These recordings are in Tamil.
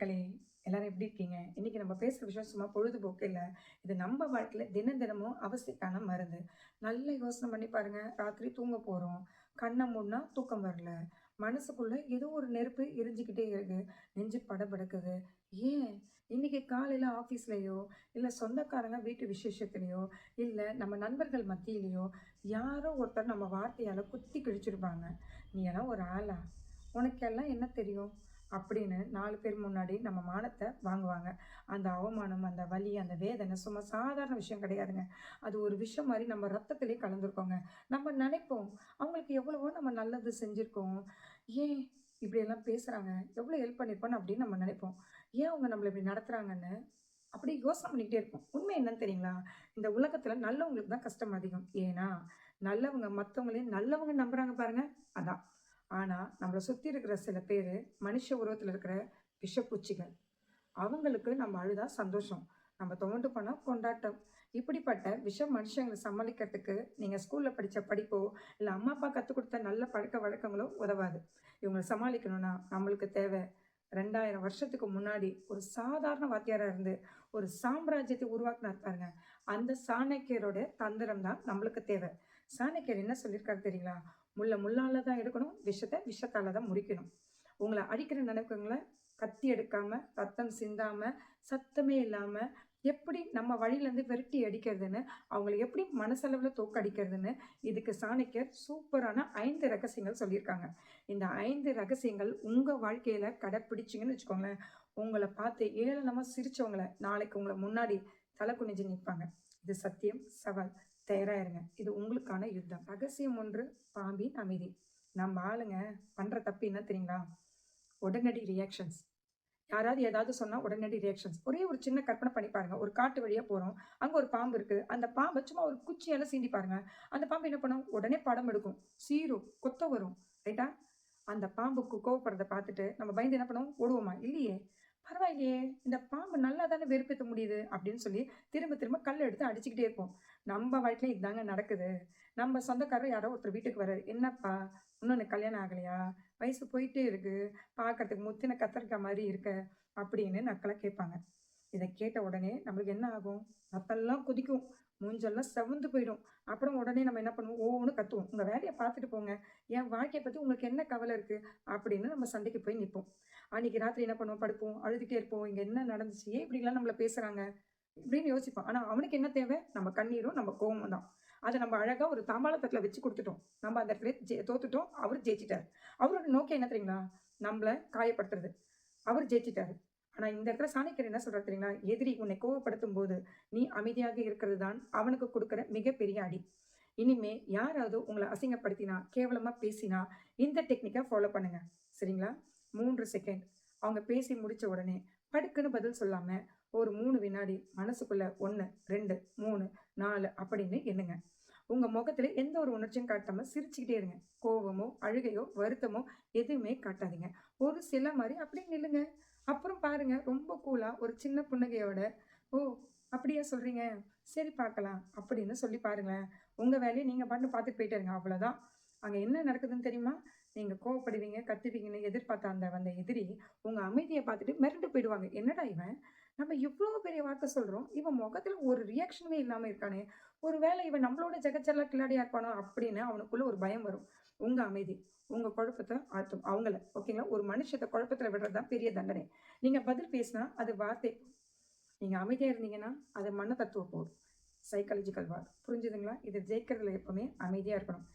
மக்களே எல்லாரும் எப்படி இருக்கீங்க? இன்னைக்கு நம்ம பேசுகிற விஷயம் சும்மா பொழுதுபோக்கு இல்லை. இது நம்ம வாழ்க்கையில் தினம் தினமும் அவசியக்கான மருந்து. நல்ல யோசனை பண்ணி பாருங்க. ராத்திரி தூங்க போகிறோம் கண்ணை மூடனா தூக்கம் வரல. மனசுக்குள்ளே ஏதோ ஒரு நெருப்பு எரிஞ்சுக்கிட்டே இருக்கு. நெஞ்சு படபடக்குது. ஏன்? இன்னைக்கு காலையில் ஆஃபீஸ்லேயோ இல்லை சொந்தக்காரங்க வீட்டு விசேஷத்துலேயோ இல்லை நம்ம நண்பர்கள் மத்தியிலேயோ யாரோ ஒருத்தர் நம்ம வார்த்தையால் குத்தி கிழிச்சிருப்பாங்க. நீ எல்லாம் ஒரு ஆளா? உனக்கெல்லாம் என்ன தெரியும்? அப்படின்னு நாலு பேர் முன்னாடி நம்ம மானத்தை வாங்குவாங்க. அந்த அவமானம் அந்த வலி அந்த வேதனை சும்மா சாதாரண விஷயம் கிடையாதுங்க. அது ஒரு விஷயம் மாதிரி நம்ம ரத்தத்திலே கலந்துருக்கோங்க. நம்ம நினைப்போம் அவங்களுக்கு எவ்வளவோ நம்ம நல்லது செஞ்சுருக்கோம். ஏன் இப்படியெல்லாம் பேசுகிறாங்க எவ்வளோ ஹெல்ப் பண்ணியிருப்போன்னு அப்படின்னு நம்ம நினைப்போம். ஏன் அவங்க நம்மளை இப்படி நடத்துகிறாங்கன்னு அப்படி யோசனை பண்ணிக்கிட்டே இருப்போம். உண்மை என்னன்னு தெரியுங்களா? இந்த உலகத்தில் நல்லவங்களுக்கு தான் கஷ்டம் அதிகம். ஏன்னா நல்லவங்க மற்றவங்களையும் நல்லவங்க நம்புகிறாங்க பாருங்கள் அதான். ஆனால் நம்மளை சுற்றி இருக்கிற சில பேர் மனுஷ உருவத்தில் இருக்கிற விஷப்பூச்சிகள். அவங்களுக்கு நம்ம அழுதா சந்தோஷம். நம்ம துவண்டு போனால் கொண்டாட்டம். இப்படிப்பட்ட விஷ மனுஷங்களை சமாளிக்கிறதுக்கு நீங்கள் ஸ்கூலில் படித்த படிப்போ இல்லை அம்மா அப்பா கற்றுக் கொடுத்த நல்ல பழக்க வழக்கங்களோ உதவாது. இவங்களை சமாளிக்கணும்னா நம்மளுக்கு தேவை ரெண்டாயிரம் வருஷத்துக்கு முன்னாடி ஒரு சாதாரண வாத்தியாராக இருந்து ஒரு சாம்ராஜ்யத்தை உருவாக்குனார் பாருங்க. அந்த சாணக்கியரோட தந்திரம் தான் நம்மளுக்கு தேவை. சாணக்கியர் என்ன சொல்லியிருக்காரு தெரியுங்களா? முள்ள முள்ளால தான் எடுக்கணும். விஷத்தை விஷத்தால தான் முறிக்கணும். உங்களை அடிக்கிற நினைப்புங்களை கத்தி எடுக்காம ரத்தம் சிந்தாம சத்தமே இல்லாம எப்படி நம்ம வழியிலேருந்து விரட்டி அடிக்கிறதுன்னு அவங்கள எப்படி மனசளவில் தோக்கடிக்கிறதுன்னு இதுக்கு சாணக்கியர் சூப்பரான ஐந்து ரகசியங்கள் சொல்லியிருக்காங்க. இந்த ஐந்து ரகசியங்கள் உங்கள் வாழ்க்கையில் கடைப்பிடிச்சிங்கன்னு வச்சுக்கோங்களேன். உங்களை பார்த்து ஏளனமாக சிரிச்சவங்கள நாளைக்கு உங்களை முன்னாடி தலை குனிஞ்சு நிற்பாங்க இது சத்தியம் சவால். தயாராகிருங்க இது உங்களுக்கான யுத்தம். ரகசியம் ஒன்று பாம்பின் அமைதி. நம்ம ஆளுங்க பண்ணுற தப்பு என்ன தெரியுங்களா? உடனடி ரியாக்ஷன்ஸ் யாராவது ஏதாவது சொன்னால் உடனடி ரியாக்ஷன்ஸ் ஒரே ஒரு சின்ன கற்பனை பண்ணி பாருங்க. ஒரு காட்டு வழியாக போகிறோம் அங்கே ஒரு பாம்பு இருக்குது அந்த பாம்பை சும்மா ஒரு குச்சியால் சீண்டி பாருங்க. அந்த பாம்பு என்ன பண்ணும்? உடனே படம் எடுக்கும். சீரும் கொத்த வரும். ரைட்டா அந்த பாம்புக்கு கோவப்படுறத பார்த்துட்டு நம்ம பயந்து என்ன பண்ணுவோம்? ஓடுவோமா? இல்லையே. பரவாயில்லையே. இந்த பாம்பு நல்லா தானே வெறுப்பேற்ற முடியுது அப்படின்னு சொல்லி திரும்ப திரும்ப கல் எடுத்து அடிச்சுக்கிட்டே இருப்போம். நம்ம வாழ்க்கையில இதுதாங்க நடக்குது. நம்ம சொந்தக்காரர் யாரோ ஒருத்தர் வீட்டுக்கு வர்றாரு. என்னப்பா இன்னொன்று கல்யாணம் ஆகலையா? வயசு போயிட்டே இருக்கு. பார்க்கறதுக்கு முத்தின கத்தரிக்காய் மாதிரி இருக்க. அப்படின்னு நக்கலை கேட்பாங்க. இதை கேட்ட உடனே நம்மளுக்கு என்ன ஆகும்? ரத்தெல்லாம் குதிக்கும். மூஞ்செல்லாம் செவந்து போயிடும். அப்புறம் உடனே நம்ம என்ன பண்ணுவோம்? ஒவ்வொன்று கத்துவோம். உங்கள் வேலையை பார்த்துட்டு போங்க. என் வாழ்க்கையை பற்றி உங்களுக்கு என்ன கவலை இருக்குது அப்படின்னு நம்ம சண்டைக்கு போய் நிற்போம் அன்றைக்கி ராத்திரி என்ன பண்ணுவோம்? படுப்போம் அழுதுகிட்டே இருப்போம். இங்கே என்ன நடந்துச்சு? ஏன் இப்படிலாம் நம்மளை பேசுகிறாங்க இப்படின்னு யோசிப்போம் ஆனால் அவனுக்கு என்ன தேவை? நம்ம கண்ணீரும் நம்ம கோவமும் தான். அதை நம்ம அழகாக ஒரு தாம்பாளத்தட்டில் வச்சு கொடுத்துட்டோம். நம்ம அந்த இடத்துல ஜெ தோத்துட்டோம். அவர் ஜெயிச்சிட்டார். அவரோட நோக்கம் என்ன தெரியுங்களா? நம்மளை காயப்படுத்துறது. அவர் ஜெயிச்சிட்டார். ஆனால் இந்த இடத்துல சாணிக்கர் என்ன சொல்கிறார் தெரியுங்களா? எதிரி உன்னை கோவப்படுத்தும் போது நீ அமைதியாக இருக்கிறது தான் அவனுக்கு கொடுக்குற மிகப்பெரிய அடி. இனிமே யாராவது உங்களை அசிங்கப்படுத்தினா கேவலமாக பேசினா இந்த டெக்னிக்கை ஃபாலோ பண்ணுங்க. சரிங்களா? மூன்று செகண்ட் அவங்க பேசி முடித்த உடனே படுக்குன்னு பதில் சொல்லாமல் ஒரு மூணு வினாடி மனசுக்குள்ள ஒன்று ரெண்டு மூணு நாலு அப்படின்னு எண்ணுங்க. உங்கள் முகத்துல எந்த ஒரு உணர்ச்சியும் காட்டாமல் சிரிச்சுக்கிட்டே இருங்க. கோவமோ அழுகையோ வருத்தமோ எதுவுமே காட்டாதீங்க. ஒரு சில மாதிரி அப்படியே நில்லுங்க. அப்புறம் பாருங்க ரொம்ப கூலாக ஒரு சின்ன புன்னகையோட ஓ அப்படியா சொல்கிறீங்க சரி பார்க்கலாம் அப்படின்னு சொல்லி பாருங்களேன். உங்கள் வேலையை நீங்கள் பாட்டு பார்த்துட்டு போயிட்டு இருங்க அவ்வளோதான் அங்கே என்ன நடக்குதுன்னு தெரியுமா? நீங்கள் கோவப்படுவீங்க கத்துவீங்கன்னு எதிர்பார்த்த அந்த வந்த எதிரி உங்கள் அமைதியை பார்த்துட்டு மிரண்டு போயிடுவாங்க. என்னடா இவன்? நம்ம இவ்வளோ பெரிய வார்த்தை சொல்கிறோம் இவன் முகத்தில் ஒரு ரியாக்ஷனுமே இல்லாமல் இருக்கானே. ஒருவேளை இவன் நம்மளோட ஜெகச்சல்ல கில்லாடியாக இருப்பானோ அப்படின்னு அவனுக்குள்ளே ஒரு பயம் வரும். உங்கள் அமைதி உங்கள் குழப்பத்தை ஆற்றும் அவங்கள ஓகேங்களா ஒரு மனுஷத்தை குழப்பத்தில் விடுறது தான் பெரிய தண்டனை. நீங்கள் பதில் பேசினா அது வார்த்தை. நீங்கள் அமைதியாக இருந்தீங்கன்னா அது மன தத்துவ போர் சைக்காலஜிக்கல் வார் புரிஞ்சுதுங்களா? இதை ஜெயிக்கிறதுல எப்பவுமே அமைதியாக இருக்கணும்.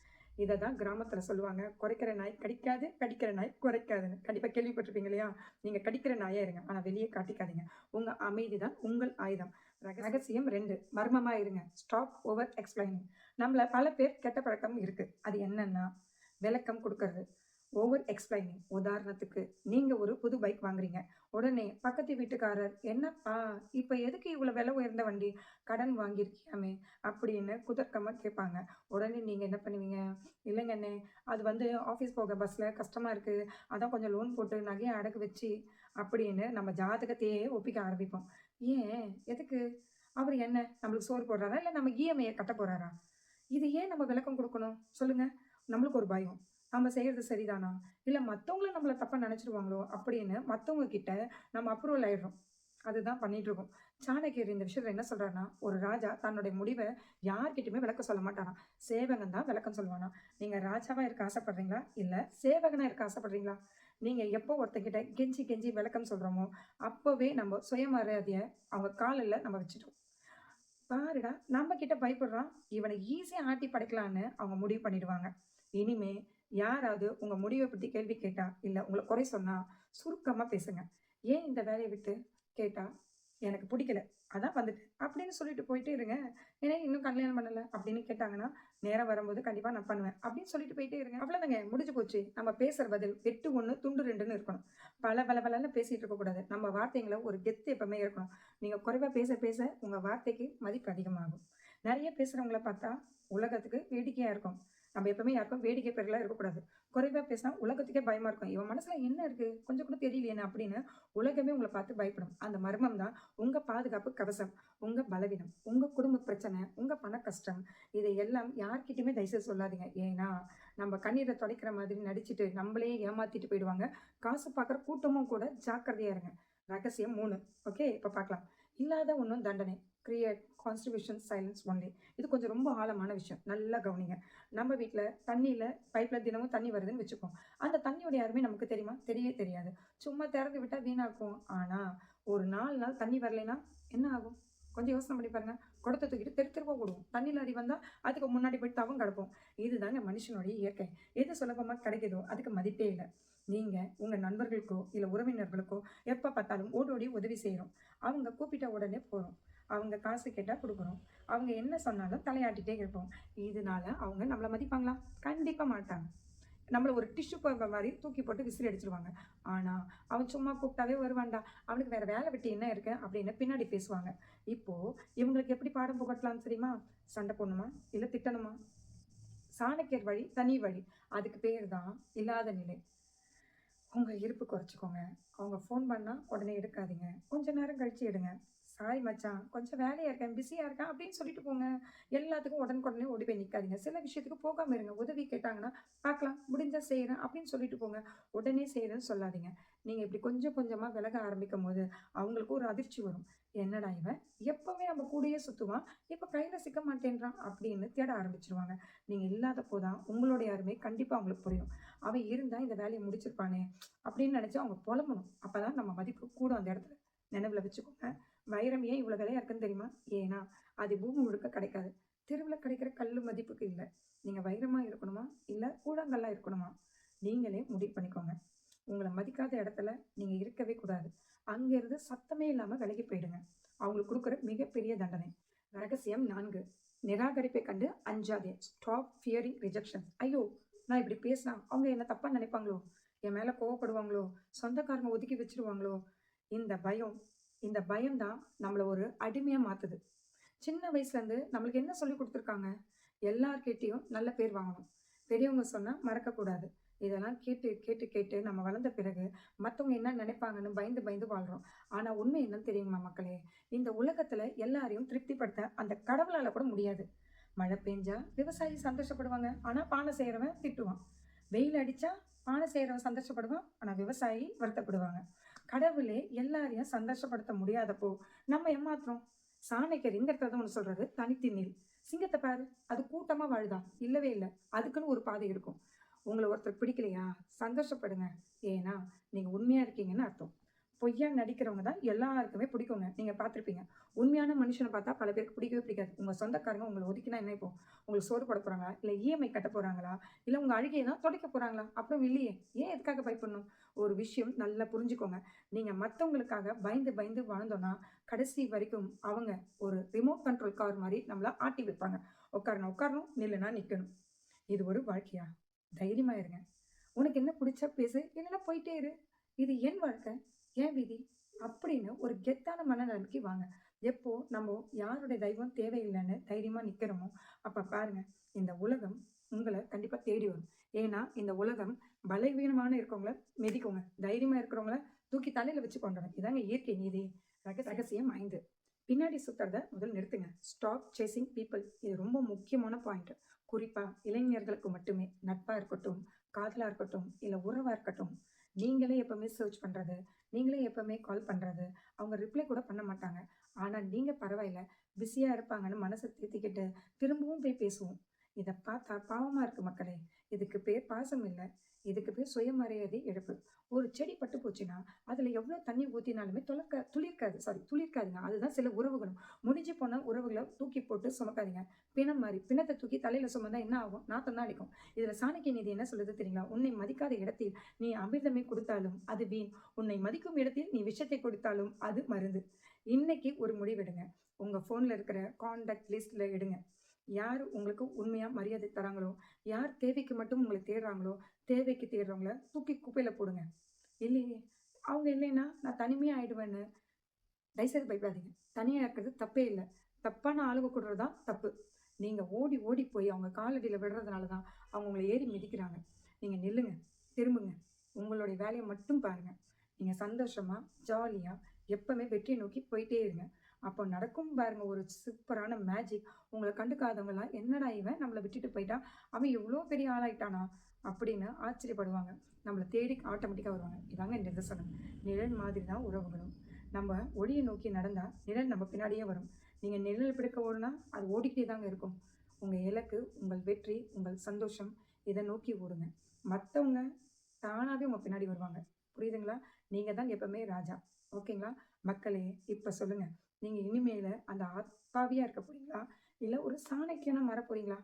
இதை தான் கிராமத்தில் சொல்லுவாங்க. குறைக்கிற நாய் கடிக்காது கடிக்கிற நாய் குறைக்காதுன்னு. கண்டிப்பாக கேள்விப்பட்டிருப்பீங்க இல்லையா? நீங்கள் கடிக்கிற நாயாக இருங்க. ஆனால் வெளியே காட்டிக்காதீங்க. உங்கள் அமைதி தான் உங்கள் ஆயுதம். ரகசியம் ரெண்டு. மர்மமாக இருங்க. ஸ்டாப் ஓவர் எக்ஸ்பிளைனிங் நம்மள பல பேர் கெட்ட பழக்கம் இருக்குது அது என்னன்னா விளக்கம் கொடுக்கறது. ஓவர் எக்ஸ்பிளைனிங் உதாரணத்துக்கு நீங்கள் ஒரு புது பைக் வாங்குறீங்க. உடனே பக்கத்து வீட்டுக்காரர் என்னப்பா இப்போ எதுக்கு இவ்வளோ விலை உயர்ந்த வண்டி? கடன் வாங்கியிருக்கியாமே? அப்படின்னு குதர்க்கமாக கேட்பாங்க. உடனே நீங்கள் என்ன பண்ணுவீங்க? இல்லைங்கண்ணே அது வந்து ஆஃபீஸ் போக பஸ்ஸில் கஷ்டமாக இருக்குது அதான் கொஞ்சம் லோன் போட்டு நகையை அடகு வச்சு அப்படின்னு நம்ம ஜாதகத்தையே ஒப்பிக்க ஆரம்பிப்போம். ஏன்? எதுக்கு? அவர் என்ன? நம்மளுக்கு சோறு போடுறாரா? இல்லை நம்ம இஎம்ஐயை கட்ட போகிறாரா இது ஏன் நம்ம விளக்கம் கொடுக்கணும்? சொல்லுங்கள் நம்மளுக்கு ஒரு பயம். நம்ம செய்கிறது சரிதானா? இல்லை மற்றவங்கள நம்மளை தப்பாக நினச்சிருவாங்களோ அப்படின்னு மற்றவங்க கிட்ட நம்ம அப்ரூவல் ஆயிடுறோம். அதுதான் பண்ணிட்டு இருக்கோம். சாணக்கியர் இந்த விஷயத்துல என்ன சொல்றாருன்னா, ஒரு ராஜா தன்னுடைய முடிவை யார்கிட்டயுமே விளக்க சொல்ல மாட்டாராம். சேவகன் தான் விளக்கம் சொல்லுவானா நீங்க ராஜாவா இருக்க ஆசைப்படுறீங்களா? இல்ல சேவகனா இருக்க ஆசைப்படுறீங்களா? நீங்க எப்போ ஒருத்தங்கிட்ட கெஞ்சி கெஞ்சி விளக்கம் சொல்றோமோ, அப்பவே நம்ம சுயமரியாதைய அவங்க காலில் நம்ம வச்சுட்டோம். பாருடா! நம்ம கிட்ட பயப்படுறான். இவனை ஈஸியாக ஆட்டி படைக்கலான்னு அவங்க முடிவு பண்ணிடுவாங்க. இனிமே யாராவது உங்க முடிவை பத்தி கேள்வி கேட்டா, இல்ல உங்களை குறை சொன்னா, சுருக்கமா பேசுங்க. "ஏன் இந்த வேலையை விட்டு?" கேட்டா, "எனக்கு பிடிக்கல அதான் வந்துட்டேன்." அப்படின்னு சொல்லிட்டு போயிட்டே இருங்க. ஏன்னா இன்னும் கல்யாணம் பண்ணல?" அப்படின்னு கேட்டாங்கன்னா, "நேரம் வரும்போது கண்டிப்பா நான் பண்ணுவேன்." அப்படின்னு சொல்லிட்டு போயிட்டே இருங்க. அவ்வளோதாங்க முடிஞ்சு போச்சு. நம்ம பேசுற பதில் வெட்டு 1 துண்டு ரெண்டுன்னு இருக்கணும். பல பல பலன்னு பேசிட்டு இருக்கக்கூடாது. நம்ம வார்த்தைங்களை ஒரு கெத்து எப்பவுமே இருக்கணும். நீங்க குறைவா பேச பேச உங்க வார்த்தைக்கு மதிப்பு அதிகமாகும். நிறைய பேசுகிறவங்கள பார்த்தா உலகத்துக்கு வேடிக்கையா இருக்கும். நம்ம எப்பவுமே யாருக்கும் வேடிக்கை பேர்லாம் இருக்கக்கூடாது. குறைவாக பேசினா உலகத்துக்கே பயமாக இருக்கும். இவன் மனசில் என்ன இருக்குது கொஞ்சம் கூட தெரியலையே அப்படின்னு உலகமே உங்களை பார்த்து பயப்படும். அந்த மர்மம் தான் உங்கள் பாதுகாப்பு கவசம். உங்கள் பலவீனம், உங்கள் குடும்ப பிரச்சனை, உங்கள் பண கஷ்டம் இதை எல்லாம் யார்கிட்டையுமே தயவுசெய்து சொல்லாதீங்க. ஏன்னா, நம்ம கண்ணீரை துடைக்கிற மாதிரி நடிச்சுட்டு நம்மளே ஏமாத்திட்டு போயிடுவாங்க. காசு பார்க்குற கூட்டமும் கூட ஜாக்கிரதையாக இருங்க. ரகசியம் மூணு ஓகே இப்போ பார்க்கலாம். இல்லாத ஒன்றும் தண்டனை. Create constitution silence only. இது கொஞ்சம் ரொம்ப ஆழமான விஷயம். நல்லா கவனிங்க. நம்ம வீட்டில் தண்ணியில் பைப்பில் தினமும் தண்ணி வருதுன்னு வச்சுப்போம். அந்த தண்ணியோட யாருமே நமக்கு தெரியுமா? தெரியவே தெரியாது. சும்மா திறந்து விட்டால் வீணாக்கும். ஆனால் ஒரு நாலு நாள் தண்ணி வரலைன்னா என்ன ஆகும்? கொஞ்சம் யோசனை பண்ணி பாருங்க. குடத்த தூக்கிட்டு தெரு தெருவா ஓடுவோம். தண்ணி லாரி வந்தால் அதுக்கு முன்னாடி போய் தவம் கிடப்போம். இதுதாங்க மனுஷனுடைய இயற்கை. எது சுலபமாக கிடைக்குதோ அதுக்கு மதிப்பே இல்லை நீங்கள் உங்கள் நண்பர்களுக்கோ, இல்லை உறவினர்களுக்கோ எப்போ பார்த்தாலும் ஓடோடி உதவி செய்கிறோம் அவங்க கூப்பிட்ட உடனே போகிறோம் அவங்க காசு கேட்டால் கொடுக்குறோம் அவங்க என்ன சொன்னாலும் தலையாட்டிகிட்டே இருப்போம். இதனால அவங்க நம்மளை மதிப்பாங்களா? கண்டிப்பாக மாட்டாங்க. நம்மளை ஒரு டிஷ்யூ பேப்பர் மாதிரி தூக்கி போட்டு விசிறி அடிச்சிருவாங்க ஆனால் அவன் சும்மா கூப்பிட்டாவே வருவான்டா. அவனுக்கு வேறு வேலை வெட்டி என்ன இருக்கு? அப்படின்னு பின்னாடி பேசுவாங்க. இப்போது இவங்களுக்கு எப்படி பாடம் புகட்டலாம்னு தெரியுமா? சண்டை போடணுமா? இல்லை திட்டணுமா? சாணக்கியர் வழி தனி வழி. அதுக்கு பேர் தான் இல்லாத நிலை. உங்கள் இருப்பு குறைச்சிக்கோங்க அவங்க ஃபோன் பண்ணால் உடனே எடுக்காதீங்க. கொஞ்ச நேரம் கழித்து எடுங்க. "சாரி மச்சான், கொஞ்சம் வேலையாக இருக்கேன், பிஸியாக இருக்கேன்" அப்படின்னு சொல்லிட்டு போங்க. எல்லாத்துக்கும் உடனுக்குடனே ஓடி போய் நிற்காதீங்க சில விஷயத்துக்கு போகாமல் இருங்க. உதவி கேட்டாங்கன்னா, "பார்க்கலாம், முடிஞ்சால் செய்கிறேன் அப்படின்னு சொல்லிட்டு போங்க. உடனே செய்கிறேன்னு சொல்லாதீங்க. நீங்கள் இப்படி கொஞ்சம் கொஞ்சமாக விலக ஆரம்பிக்கும்போது, அவங்களுக்கு ஒரு அதிர்ச்சி வரும். "என்னடா இவன், எப்போவுமே நம்ம கூடயே சுத்துவான், இப்போ கையில் சிக்க மாட்டேன்றான்" அப்படின்னு தேட ஆரம்பிச்சிருவாங்க நீங்கள் இல்லாத போதான் உங்களுடைய அருமை கண்டிப்பாக அவங்களுக்கு புரியும். "அவன் இருந்தால் இந்த வேலையை முடிச்சிருப்பானே" அப்படின்னு நினச்சி அவங்க புலம்பணும். அப்பதான் நம்ம மதிப்பு கூடும் அந்த இடத்துல. நினைவில் வச்சுக்கோங்க. வைரம் ஏன் இவ்வளோ விலையா இருக்குன்னு தெரியுமா? ஏன்னா, அது பூமி முழுக்க கிடைக்காது. தெருவில் கிடைக்கிற கல் மதிப்புக்கு இல்லை நீங்கள் வைரமாக இருக்கணுமா? இல்லை கூழாங்கல்லா இருக்கணுமா? நீங்களே முடிவு பண்ணிக்கோங்க. உங்களை மதிக்காத இடத்துல நீங்கள் இருக்கவே கூடாது. அங்கேருந்து சத்தமே இல்லாமல் விலகி போயிடுங்க. அவங்களுக்கு கொடுக்குற மிகப்பெரிய தண்டனை. ரகசியம் நான்கு நிராகரிப்பை கண்டு அஞ்சாதே. Stop fearing rejection. ஐயோ! நான் இப்படி பேசினா அவங்க என்ன தப்பாக நினைப்பாங்களோ? என் மேலே கோவப்படுவாங்களோ? சொந்தக்காரங்க ஒதுக்கி வச்சுருவாங்களோ? இந்த பயம் இந்த பயம்தான் நம்மளை ஒரு அடிமையாக மாற்றுது சின்ன வயசுலேருந்து நம்மளுக்கு என்ன சொல்லிக் கொடுத்துருக்காங்க எல்லார்கிட்டேயும் நல்ல பேர் வாங்கணும். பெரியவங்க சொன்னால் மறக்கக்கூடாது. இதெல்லாம் கேட்டு கேட்டு கேட்டு நம்ம வளர்ந்த பிறகு மற்றவங்க என்ன நினைப்பாங்கன்னு பயந்து பயந்து வாழ்கிறோம் ஆனால் உண்மை என்னன்னு தெரியுமா மக்களே? இந்த உலகத்தில் எல்லாரையும் திருப்திப்படுத்த அந்த கடவுளால் கூட முடியாது. மழை பெஞ்சா விவசாயி சந்தோஷப்படுவாங்க. ஆனால் பானை செய்கிறவன் திட்டுவான். வெயில் அடித்தா பானை செய்கிறவன் சந்தோஷப்படுவான். ஆனால் விவசாயி வருத்தப்படுவாங்க. கடவுளே எல்லாரையும் சந்தோஷப்படுத்த முடியாதப்போ நம்ம ஏமாத்துறோம். சாணக்கியர் இந்த இடத்துல தான் ஒண்ணு சொல்றாரு. பாரு. அது கூட்டமாக வாழுதா? இல்லவே இல்லை அதுக்குன்னு ஒரு பாதை இருக்கும். உங்களை ஒருத்தர் பிடிக்கலையா? சந்தோஷப்படுங்க. ஏன்னா, நீங்கள் உண்மையாக இருக்கீங்கன்னு அர்த்தம். பொய்யா நடிக்கிறவங்க தான் எல்லாருக்குமே பிடிக்குங்க. நீங்கள் பார்த்துருப்பீங்க உண்மையான மனுஷனை பார்த்தா பல பேருக்கு பிடிக்கவே பிடிக்காது. உங்கள் சொந்தக்காரங்க உங்களை ஒதுக்கினா என்ன இப்போ? உங்களுக்கு சோறு போட போகிறாங்களா இல்லை இஎம்ஐ கட்ட போகிறாங்களா இல்லை உங்கள் அழுகையை தான் துடைக்கப் போகிறாங்களா அப்புறம் இல்லையே. ஏன் எதுக்காக பயப்படணும்? ஒரு விஷயம் நல்லா புரிஞ்சுக்கோங்க. நீங்கள் மற்றவங்களுக்காக பயந்து பயந்து வாழ்ந்தோன்னா கடைசி வரைக்கும் அவங்க ஒரு ரிமோட் கண்ட்ரோல் கார் மாதிரி நம்மள ஆட்டி வைப்பாங்க. உட்காரணும் உட்காரணும், நில்லுனா நிற்கணும் இது ஒரு வாழ்க்கையா? தைரியமாக இருங்க. உனக்கு என்ன பிடிச்சா பேசு, இல்லைன்னா போயிட்டே இரு. இது என் வாழ்க்கை, ஏன் விதி அப்படின்னு ஒரு கெத்தான மனநிலைமைக்கு வாங்க. எப்போ நம்ம யாருடைய தெய்வம் தேவையில்லைன்னு தைரியமாக நிற்கிறோமோ அப்போ பாருங்க இந்த உலகம் உங்களை கண்டிப்பாக தேடி வரும். ஏன்னா, இந்த உலகம் பலவீனமான இருக்கவங்கள மிதிக்குங்க. தைரியமாக இருக்கிறவங்கள தூக்கி தலையில் வச்சு கொண்டுரும். இதாங்க இயற்கை நீதி. ரக ரகசியம் ஐந்து பின்னாடி சுத்துறத முதல் நிறுத்துங்க. Stop chasing people. இது ரொம்ப முக்கியமான பாயிண்ட். குறிப்பாக இளைஞர்களுக்கு மட்டுமே. நட்பாக இருக்கட்டும், காதலாக இருக்கட்டும், இல்லை உறவாக இருக்கட்டும், நீங்களே எப்பவுமே சர்ச் பண்ணுறது நீங்களே எப்பவுமே கால் பண்ணுறது அவங்க ரிப்ளை கூட பண்ண மாட்டாங்க. ஆனால் நீங்கள் பரவாயில்ல, பிஸியாக இருப்பாங்கன்னு மனசை தேத்திக்கிட்டு, திரும்பவும் போய் பேசுவோம். இதை பார்த்தா பாவமாக இருக்குது மக்களே! இதுக்கு பேர் பாசம் இல்லை இதுக்கு பேர் சுயமரியாதை இழப்பு. ஒரு செடி பட்டு போச்சுன்னா, அதில் எவ்வளோ தண்ணி ஊற்றினாலுமே துளக்க துளிர்க்காது. சாரி துளிர்க்காதுங்க. அதுதான் சில உறவுகளும். முடிஞ்சு போன உறவுகளை தூக்கி போட்டு சுமக்காதீங்க. பிணம் மாதிரி பிணத்தை தூக்கி தலையில் சுமந்தா என்ன ஆகும்? நாத்தம் தான் அடிக்கும். இதில் சாணக்கிய நீதி என்ன சொல்லுது தெரியுங்களா? "உன்னை மதிக்காத இடத்தில் நீ அமிர்தமே கொடுத்தாலும் அது வீண். உன்னை மதிக்கும் இடத்தில் நீ விஷத்தை கொடுத்தாலும் அது மருந்து." இன்னைக்கு ஒரு முடிவெடுங்க. உங்கள் ஃபோனில் இருக்கிற கான்டாக்ட் லிஸ்ட்டில் எடுங்க. யார் உங்களுக்கு உண்மையாக மரியாதை தராங்களோ, யார் தேவைக்கு மட்டும் உங்களை தேடுறாங்களோ, தேவைக்கு தேடுறவங்கள தூக்கி குப்பையில் போடுங்க. இல்லையே, அவங்க இல்லைன்னா நான் தனிமையாக ஆகிடுவேன்னு தயவுசெய்து பயப்படாதீங்க. தனியாக இருக்கிறது தப்பே இல்லை தப்பான ஆளுங்க கொடுறது தான் தப்பு. நீங்கள் ஓடி ஓடி போய் அவங்க காலடியில் விடுறதுனால தான் அவங்க உங்களை ஏறி மிதிக்கிறாங்க. நீங்கள் நில்லுங்க. திரும்புங்க. உங்களுடைய வேலையை மட்டும் பாருங்க. நீங்கள் சந்தோஷமாக ஜாலியாக எப்பவுமே வெற்றியை நோக்கி போயிட்டே இருங்க. அப்போ நடக்கும் பாருங்க ஒரு சூப்பரான மேஜிக். உங்களை கண்டுக்காதவங்கலாம், "என்னடா இவன் நம்மளை விட்டுட்டு போயிட்டான். அவன் எவ்வளோ பெரிய ஆளாயிட்டானா?" அப்படின்னு ஆச்சரியப்படுவாங்க. நம்மளை தேடி ஆட்டோமேட்டிக்காக வருவாங்க. இதாங்க இந்த நிதர்சனம். நிழல் மாதிரி தான் உறவுகளும். நம்ம ஒளியை நோக்கி நடந்தால் நிழல் நம்ம பின்னாடியே வரும். நீங்கள் நிழல் பிடிக்க ஓடுனா, அது ஓடிக்கிட்டே தாங்க இருக்கும். உங்கள் இலக்கு, உங்கள் வெற்றி, உங்கள் சந்தோஷம் இதை நோக்கி ஓடுங்க. மற்றவங்க தானாகவே உங்கள் பின்னாடி வருவாங்க. புரியுதுங்களா? நீங்கள் தான் எப்பவுமே ராஜா. ஓகேங்களா? மக்களே, இப்போ சொல்லுங்க. நீங்க இனிமேல அந்த அப்பாவியா இருக்க போறீங்களா? இல்ல ஒரு சாணக்கியனா மாற போறீங்களா?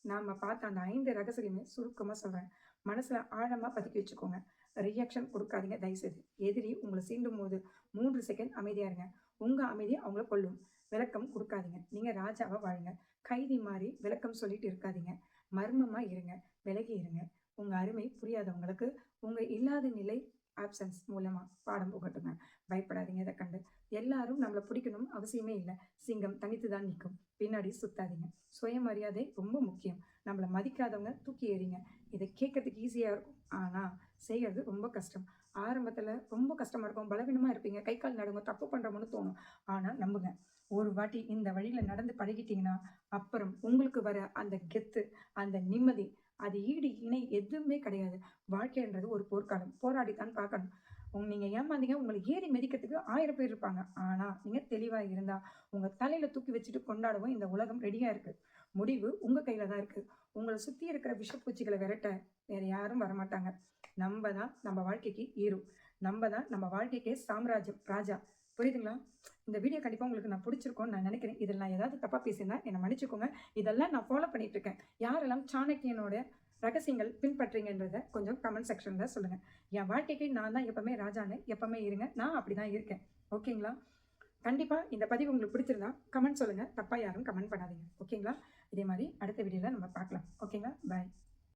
நாம பார்த்த அந்த ஐந்து ரகசியமே சுருக்கமா சொல்றேன். மனசுல ஆழமா பதுக்கி வச்சுக்கோங்க. ரியாக்ஷன் கொடுக்காதீங்க தயவுசெய்து. எதிரி உங்களை சீண்டும் போது மூன்று செகண்ட் அமைதியா இருங்க. உங்க அமைதி அவங்கள கொள்ளும் விளக்கம் கொடுக்காதீங்க நீங்க ராஜாவா வாழுங்க. கைதி மாதிரி விளக்கம் சொல்லிட்டு இருக்காதீங்க. மர்மமா இருங்க. விலகி இருங்க. உங்க அருமை புரியாதவங்களுக்கு உங்க இல்லாத நிலை ஆப்சன்ஸ் மூலமா பாடம் புகட்டுங்க. பயப்படாதீங்க இத கண்டு. எல்லாரும் நம்மள பிடிக்கணும்னு அவசியமே இல்லை சிங்கம் தனித்து தான் நிற்கும் பின்னாடி சுத்தாதீங்க. சுயமரியாதை ரொம்ப முக்கியம். நம்மளை மதிக்காதவங்க தூக்கி ஏறிங்க இதை கேட்கறதுக்கு ஈஸியாக இருக்கும். ஆனால் செய்கிறது ரொம்ப கஷ்டம். ஆரம்பத்தில் ரொம்ப கஷ்டமாக இருக்கும். பலவீனமாக இருப்பீங்க. கை, கால் நடுங்க தப்பு பண்ணுறோம்னு தோணும். ஆனால் நம்புங்க. ஒரு வாட்டி இந்த வழியில் நடந்து பழகிட்டீங்கன்னா, அப்புறம் உங்களுக்கு வர அந்த கெத்து, அந்த நிம்மதி, அது ஈடு இணை எதுவுமே கிடையாது. வாழ்க்கைன்றது ஒரு போர்க்காலம் போராடி தான் பார்க்கணும். உங் நீங்க ஏமாந்தீங்க, உங்களை ஏறி மிதிக்கிறதுக்கு ஆயிரம் பேர் இருப்பாங்க. ஆனா நீங்க தெளிவா இருந்தா, உங்க தலையில தூக்கி வச்சுட்டு கொண்டாடவும் இந்த உலகம் ரெடியா இருக்கு. முடிவு உங்க கையில தான் இருக்கு. உங்களை சுத்தி இருக்கிற விஷப்பூச்சிகளை விரட்ட வேற யாரும் வரமாட்டாங்க. நம்ம தான் நம்ம வாழ்க்கைக்கு ஹீரோ. நம்ம தான் நம்ம வாழ்க்கைக்கே சாம்ராஜ்யம், ராஜா. புரியுதுங்களா? இந்த வீடியோ கண்டிப்பாக உங்களுக்கு நான் பிடிச்சிருக்கோம்னு நான் நினைக்கிறேன். இதில் நான் ஏதாவது தப்பாக பேசியிருந்தா என்னை மன்னிச்சுக்கோங்க. இதெல்லாம் நான் ஃபாலோ பண்ணிகிட்ருக்கேன் இருக்கேன். யாரெல்லாம் சாணக்கியனோட ரகசியங்கள் பின்பற்றீங்கன்றத கொஞ்சம் கமெண்ட் செக்ஷனில் சொல்லுங்கள் என் வாழ்க்கைக்கு நான் தான் எப்பவுமே ராஜான்னு எப்பவுமே இருங்க. நான் அப்படிதான் இருக்கேன். ஓகேங்களா? கண்டிப்பாக இந்த பதிவு உங்களுக்கு பிடிச்சிருந்தா கமெண்ட் சொல்லுங்கள் தப்பாக யாரும் கமெண்ட் பண்ணாதீங்க. ஓகேங்களா? இதே மாதிரி அடுத்த வீடியோவில் நம்ம பார்க்கலாம். ஓகேங்களா? பாய்.